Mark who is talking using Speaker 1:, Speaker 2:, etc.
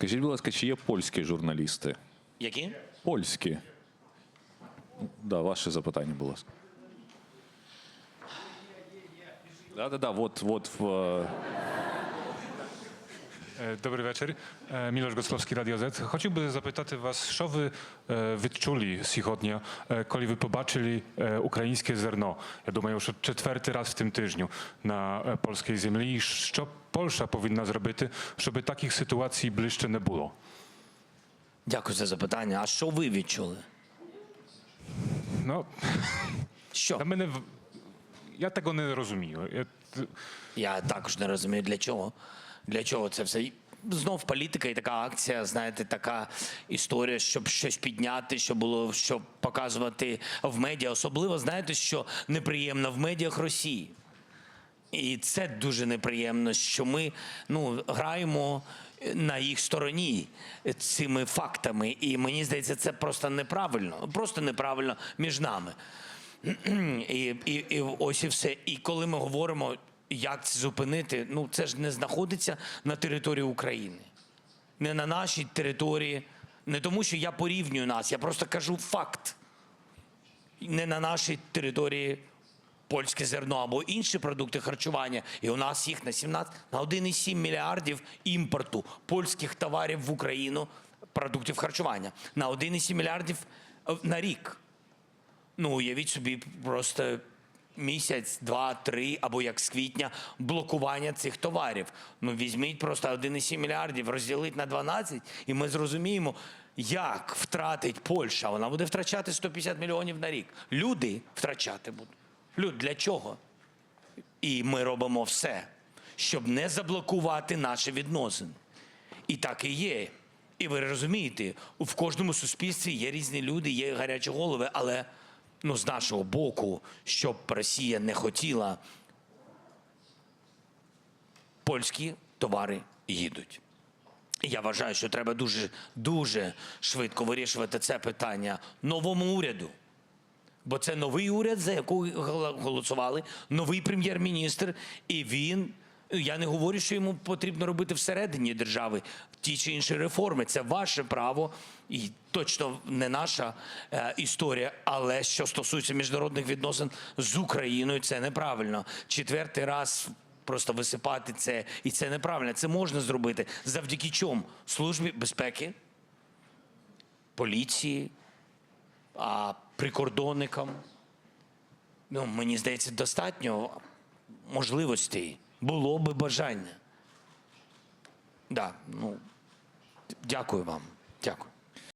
Speaker 1: Скажіть, будь ласка, чи є польські журналісти?
Speaker 2: Які?
Speaker 1: Польські. Да, ваше запитання, будь ласка. Да, да, да, вот, вот в. Е,
Speaker 3: Добрий вечір. Е, Miloš Gosłowski, Radio Z. Хотів запитати вас, що ви відчули сьогодні, коли ви побачили українське зерно? Я думаю, що четвертий раз в тим тижню на польській землі. Що Польща повинна зробити, щоб таких ситуацій ближче не було?
Speaker 2: Дякую за запитання. А що ви відчули?
Speaker 3: Ну,
Speaker 2: Що?
Speaker 3: на мене я того не розумію. Я
Speaker 2: також не розумію, для чого. Для чого це все? Знов політика і така акція, знаєте, така історія, щоб щось підняти, щоб було щоб показувати в медіа. Особливо знаєте, що неприємно в медіях Росії. І це дуже неприємно, що ми ну, граємо на їх стороні цими фактами. І мені здається, це просто неправильно. Просто неправильно між нами. І, і, і ось і все. І коли ми говоримо, як це зупинити, ну це ж не знаходиться на території України, не на нашій території, не тому, що я порівнюю нас, я просто кажу факт. Не на нашій території польське зерно або інші продукти харчування. І у нас їх на 17, на 1,7 мільярдів імпорту польських товарів в Україну, продуктів харчування. На 1,7 мільярдів е, на рік. Ну, уявіть собі, просто місяць, два, три, або як з квітня блокування цих товарів. Ну, візьміть просто 1,7 мільярдів, розділіть на 12, і ми зрозуміємо, як втратить Польща. Вона буде втрачати 150 мільйонів на рік. Люди втрачати будуть. Люд, для чого? І ми робимо все, щоб не заблокувати наші відносини. І так і є. І ви розумієте, в кожному суспільстві є різні люди, є гарячі голови, але ну, з нашого боку, щоб Росія не хотіла, польські товари їдуть. Я вважаю, що треба дуже дуже швидко вирішувати це питання новому уряду. Бо це новий уряд, за якого голосували, новий прем'єр-міністр, і він. Я не говорю, що йому потрібно робити всередині держави ті чи інші реформи. Це ваше право і точно не наша е, історія. Але що стосується міжнародних відносин з Україною, це неправильно. Четвертий раз просто висипати це, і це неправильно. Це можна зробити завдяки чому? Службі безпеки, поліції, а прикордонникам. Ну, мені здається, достатньо можливостей. Було би бажання. Да, ну, дякую вам. Дякую.